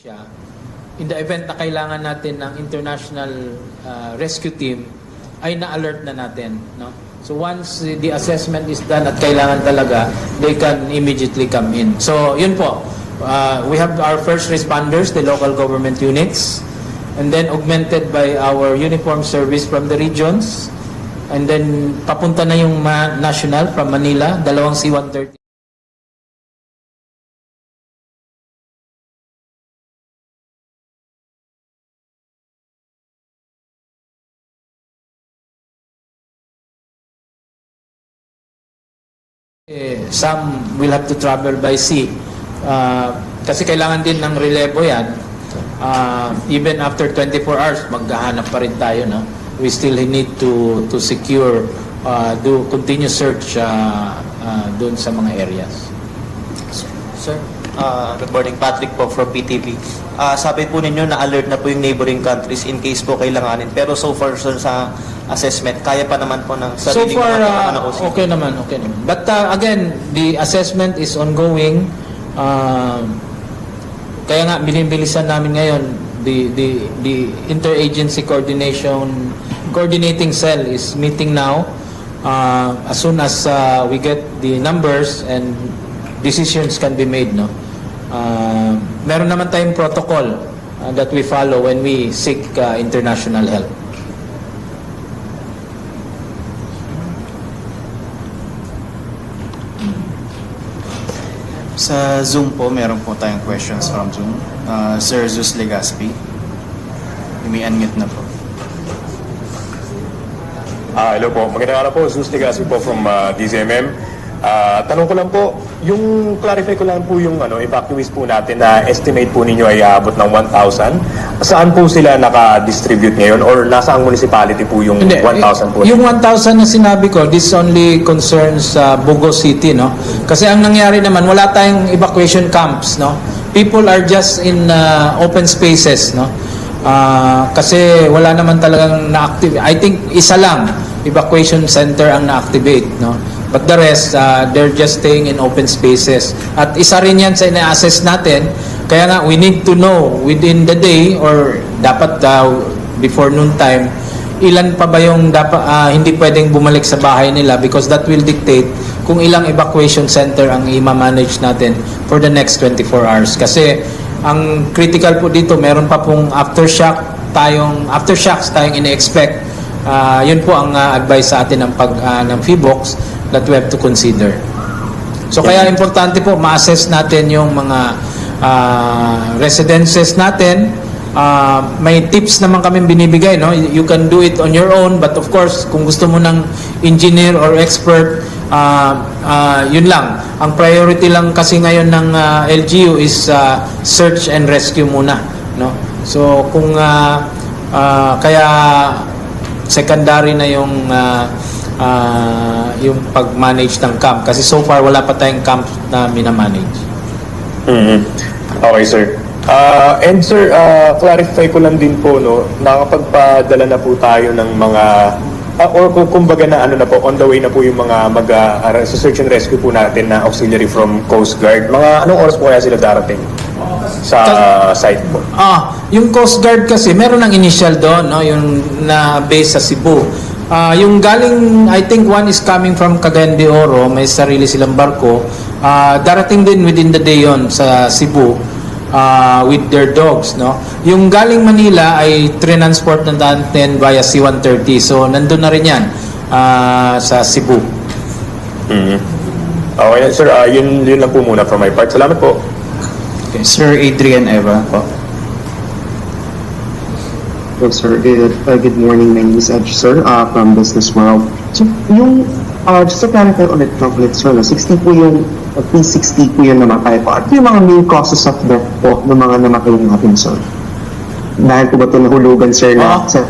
siya, in the event na kailangan natin ng international uh, rescue team, ay na-alert na natin. No? So once the assessment is done at kailangan talaga, they can immediately come in. So yun po, uh, we have our first responders, the local government units, and then augmented by our uniform service from the regions, and then papunta na yung national from Manila, dalawang C-130. Eh, some will have to travel by sea. Uh, kasi kailangan din ng relevo yan. Uh, even after 24 hours, maghahanap pa rin tayo. No? We still need to to secure, uh, do continuous search uh, uh, doon sa mga areas. Sir, uh, good morning. Patrick po from PTV. Uh, sabi po ninyo na alert na po yung neighboring countries in case po kailanganin. Pero so far sir, sa assessment, kaya pa naman po ng So sarili far, uh, okay naman, okay naman. But uh, again, the assessment is ongoing. Uh, kaya nga, binibilisan namin ngayon, the, the, the interagency coordination, coordinating cell is meeting now. Uh, as soon as uh, we get the numbers and decisions can be made, no? Uh, meron naman tayong protocol uh, that we follow when we seek uh, international help. Sa Zoom po, meron po tayong questions from Zoom. Uh, Sir Zeus Legaspi. May unmute na po. Ah, hello po. Magandang araw po. Zeus Legaspi po from ah, DZMM. Ah, tanong ko lang po, yung clarify ko lang po yung ano, evacuees po natin na estimate po ninyo ay aabot ng 1,000. Saan po sila naka-distribute ngayon or nasa ang municipality po yung 1,000 po? Yung 1,000 na sinabi ko, this only concerns uh, Bugos City, no? Kasi ang nangyari naman, wala tayong evacuation camps, no? People are just in uh, open spaces, no? Ah, kasi wala naman talagang na-active. I think isa lang, evacuation center ang na-activate, no? But the rest, uh, they're just staying in open spaces. At isa rin yan sa ina-assess natin. Kaya nga, we need to know within the day or dapat daw before noon time, ilan pa ba yung dapat ah, hindi pwedeng bumalik sa bahay nila because that will dictate kung ilang evacuation center ang i-manage natin for the next 24 hours. Kasi ang critical po dito, meron pa pong aftershock tayong aftershocks tayong ini-expect. Ah, yun po ang ah, advice sa atin ng pag ah, ng FIBOX that we have to consider. So kaya importante po ma-assess natin yung mga ah, residences natin. Ah, may tips naman kami binibigay, no? You can do it on your own, but of course, kung gusto mo ng engineer or expert, ah, ah, yun lang. Ang priority lang kasi ngayon ng ah, LGU is ah, search and rescue muna, no? So kung ah, ah, kaya secondary na yung ah, ah, yung pag-manage ng camp kasi so far wala pa tayong camp na minamanage. Mhm. Okay, sir. Ah, and sir, ah, clarify ko lang din po, no, nakapagpadala na po tayo ng mga, ah, or kung kumbaga na ano na po, on the way na po yung mga mag, sa search and rescue po natin na auxiliary from Coast Guard. Mga anong oras po kaya sila darating sa site po? Ah, yung Coast Guard kasi meron ng initial doon, no, yung na base sa Cebu. Ah, yung galing I think one is coming from Cagayan de Oro, may sarili silang barko. Ah, darating din within the day yon sa Cebu ah, with their dogs, no. Yung galing Manila ay transport na natin via C-130. So nandun na rin 'yan ah, sa Cebu. Mhm. Okay, sir, ah, yun, yun lang po muna from my part. Salamat po. Sir Adrian Eva po. Hello, sir. Good, uh, good morning. My name is Edge, sir, uh, from Business World. So, yung, uh, just to clarify ulit, ulit, sir, no, 60 po yung, uh, 360 po yung namatay po. At yung mga main causes of death po ng mga namatay natin, sir? Dahil po ba ito nahulugan, sir, Ah. na sa